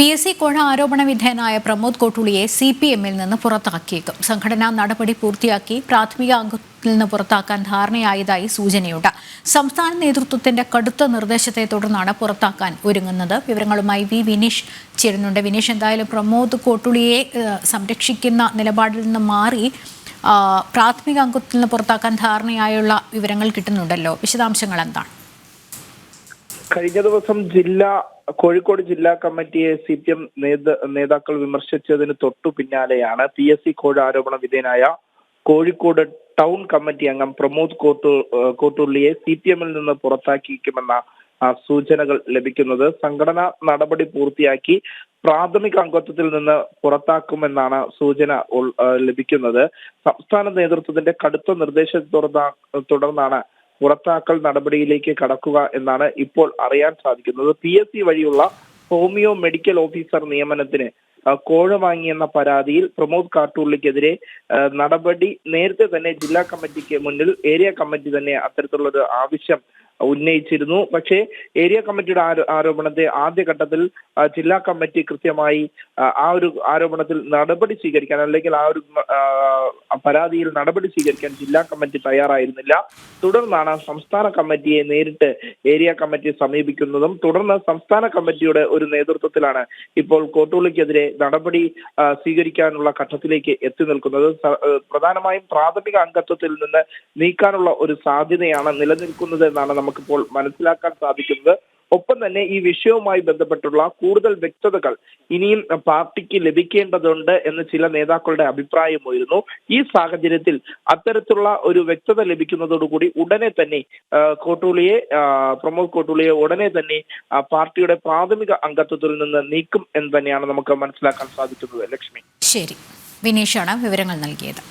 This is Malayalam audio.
പി എസ് സി കോഴ ആരോപണ വിധേയനായ പ്രമോദ് കോട്ടുളിയെ സി പി എമ്മിൽ നിന്ന് പുറത്താക്കിയേക്കും. സംഘടനാ നടപടി പൂർത്തിയാക്കി പ്രാഥമിക അംഗത്തിൽ നിന്ന് പുറത്താക്കാൻ ധാരണയായതായി സൂചനയുണ്ട്. സംസ്ഥാന നേതൃത്വത്തിന്റെ കടുത്ത നിർദ്ദേശത്തെ തുടർന്നാണ് പുറത്താക്കാൻ ഒരുങ്ങുന്നത്. വിവരങ്ങളുമായി വി വിനീഷ് ചേരുന്നുണ്ട്. വിനീഷ് എന്തായാലും പ്രമോദ് കോട്ടുളിയെ സംരക്ഷിക്കുന്ന നിലപാടിൽ നിന്ന് മാറി പ്രാഥമിക അംഗത്തിൽ നിന്ന് പുറത്താക്കാൻ ധാരണയായുള്ള വിവരങ്ങൾ കിട്ടുന്നുണ്ടല്ലോ. വിശദാംശങ്ങൾ എന്താണ്? കഴിഞ്ഞ ദിവസം ജില്ലാ കോഴിക്കോട് ജില്ലാ കമ്മിറ്റിയെ സി പി എം നേതാക്കൾ വിമർശിച്ചതിന് തൊട്ടു പിന്നാലെയാണ് പി എസ് സി കോഴ ആരോപണ വിധേയനായ കോഴിക്കോട് ടൗൺ കമ്മിറ്റി അംഗം പ്രമോദ് കോട്ടു കോട്ടുള്ളിയെ സി പി എമ്മിൽ നിന്ന് പുറത്താക്കിയിരിക്കുമെന്ന സൂചനകൾ ലഭിക്കുന്നത് സംഘടനാ നടപടി പൂർത്തിയാക്കി പ്രാഥമിക അംഗത്വത്തിൽ നിന്ന് പുറത്താക്കുമെന്നാണ് സൂചന ലഭിക്കുന്നത്. സംസ്ഥാന നേതൃത്വത്തിന്റെ കടുത്ത നിർദ്ദേശത്തെ തുടർന്ന- തുടർന്നാണ് പുറത്താക്കൽ നടപടിയിലേക്ക് കടക്കുക എന്നാണ് ഇപ്പോൾ അറിയാൻ സാധിക്കുന്നത്. പി എസ് സി വഴിയുള്ള ഹോമിയോ മെഡിക്കൽ ഓഫീസർ നിയമനത്തിന് കോഴ വാങ്ങിയെന്ന പരാതിയിൽ പ്രമോദ് കാട്ടൂളിക്കെതിരെ നടപടി നേരത്തെ തന്നെ ജില്ലാ കമ്മിറ്റിക്ക് മുന്നിൽ ഏരിയ കമ്മിറ്റി തന്നെ അത്തരത്തിലുള്ള ഒരു ആവശ്യം ഉന്നയിച്ചിരുന്നു. പക്ഷേ ഏരിയ കമ്മിറ്റിയുടെ ആരോ- ആരോപണത്തെ ആദ്യഘട്ടത്തിൽ ജില്ലാ കമ്മിറ്റി കൃത്യമായി ആ, ഒരു ആരോപണത്തിൽ നടപടി സ്വീകരിക്കാൻ അല്ലെങ്കിൽ ആ ഒരു പരാതിയിൽ നടപടി സ്വീകരിക്കാൻ ജില്ലാ കമ്മിറ്റി തയ്യാറായിരുന്നില്ല. തുടർന്നാണ് സംസ്ഥാന കമ്മിറ്റിയെ നേരിട്ട് ഏരിയ കമ്മിറ്റി സമീപിക്കുന്നതും തുടർന്ന് സംസ്ഥാന കമ്മിറ്റിയുടെ ഒരു നേതൃത്വത്തിലാണ് ഇപ്പോൾ കോട്ടൂളിക്കെതിരെ നടപടി സ്വീകരിക്കാനുള്ള ഘട്ടത്തിലേക്ക് എത്തി നിൽക്കുന്നത്. പ്രധാനമായും പ്രാഥമിക അംഗത്വത്തിൽ നിന്ന് നീക്കാനുള്ള ഒരു സാധ്യതയാണ് നിലനിൽക്കുന്നത് എന്നാണ് നമുക്കിപ്പോൾ മനസ്സിലാക്കാൻ സാധിക്കുന്നത്. ഒപ്പം തന്നെ ഈ വിഷയവുമായി ബന്ധപ്പെട്ടുള്ള കൂടുതൽ വ്യക്തതകൾ ഇനിയും പാർട്ടിക്ക് ലഭിക്കേണ്ടതുണ്ട് എന്ന് ചില നേതാക്കളുടെ അഭിപ്രായമായിരുന്നു ഈ സാഹചര്യത്തിൽ അത്തരത്തിലുള്ള ഒരു വ്യക്തത ലഭിക്കുന്നതോടുകൂടി ഉടനെ തന്നെ കോട്ടൂളിയെ പ്രമോദ് കോട്ടൂളിയെ ഉടനെ തന്നെ പാർട്ടിയുടെ പ്രാഥമിക അംഗത്വത്തിൽ നിന്ന് നീക്കും എന്ന് തന്നെയാണ് നമുക്ക് മനസ്സിലാക്കാൻ സാധിക്കുന്നത് ലക്ഷ്മി. ശരി. വിനീഷാണ് വിവരങ്ങൾ നൽകിയത്.